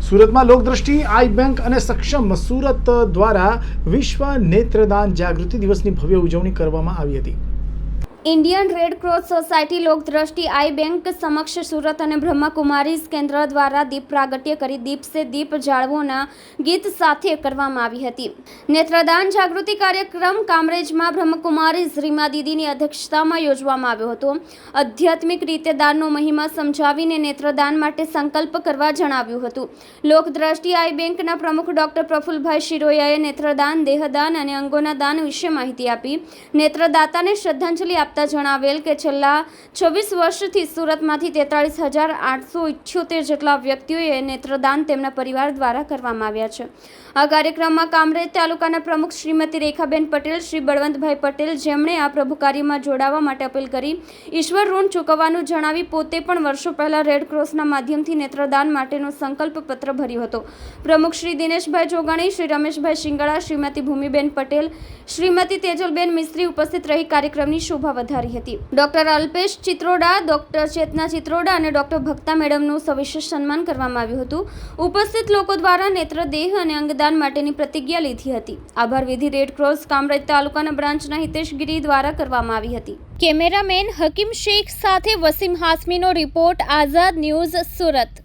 સુરતમાં લોકદ્રષ્ટિ, eye bank અને સક્ષમ સુરત દ્વારા વિશ્વ નેત્રદાન જાગૃતિ દિવસની ભવ્ય ઉજવણી કરવામાં આવી હતી. Indian Red Cross Society Lokdrashti eye bank સમક્ષ સુરત અને બ્રહ્માકુમારીઝ કેન્દ્ર દ્વારા દીપ પ્રાગટ્ય કરી દીપ સે દીપ જાળવોના ગીત સાથે કરવામાં આવી હતી. નેત્રદાન જાગૃતિ કાર્યક્રમ કામરેજમાં બ્રહ્મકુમારીઝ રીમા દીદીની અધ્યક્ષતામાં યોજવામાં આવ્યો હતો. આધ્યાત્મિક રીતે દાનનો મહિમા સમજાવીને નેત્રદાન માટે સંકલ્પ કરવા જણાવ્યું હતું. લોકદ્રષ્ટિ આઈ બેંકના પ્રમુખ ડોક્ટર પ્રફુલભાઈ શિરોયાએ નેત્રદાન, દેહદાન અને અંગોના દાન વિશે માહિતી આપી. નેત્રદાતાને શ્રદ્ધાંજલિ આપતા જણાવેલ કે છેલ્લા છવ્વીસ વર્ષથી સુરતમાંથી તેતાળીસ હજાર આઠસો ઇઠ્યોતેર જેટલા વ્યક્તિઓએ નેત્રદાન તેમના પરિવાર દ્વારા કરવામાં આવ્યા છે. આ કાર્યક્રમમાં કામરેજ તાલુકાના પ્રમુખ શ્રીમતી રેખાબેન પટેલ, શ્રી બળવંતભાઈ પટેલ જેમણે આ પ્રભુ કાર્યમાં જોડાવા માટે અપીલ કરી, ઈશ્વર ઋણ ચૂકવવાનું જણાવી પોતે પણ વર્ષો પહેલા રેડ ક્રોસના માધ્યમથી નેત્રદાન માટેનો સંકલ્પ પત્ર ભર્યો હતો. પ્રમુખ શ્રી દિનેશભાઈ જોગાણી શ્રી રમેશભાઈ શિંગળા, શ્રીમતી ભૂમિબેન પટેલ, શ્રીમતી તેજલબેન મિસ્ત્રી ઉપસ્થિત રહી કાર્યક્રમની શોભા વધારી હતી. ડોક્ટર અલ્પેશ ચિત્રોડા, ડોક્ટર ચેતના ચિત્રોડા અને ડોક્ટર ભક્તા મેડમનું સવિશેષ સન્માન કરવામાં આવ્યું હતું. ઉપસ્થિત લોકો દ્વારા નેત્રદેહ અને અંગદાન માટેની પ્રતિજ્ઞા લીધી હતી. આભાર વિધિ રેડ ક્રોસ, કામરેજ તાલુકાના બ્રાન્ચના હિતેશ ગીરી દ્વારા કરવામાં આવી હતી. કેમેરામેન હકીમ શેખ સાથે વસીમ હાસમીનો રિપોર્ટ, આઝાદ ન્યૂઝ સુરત.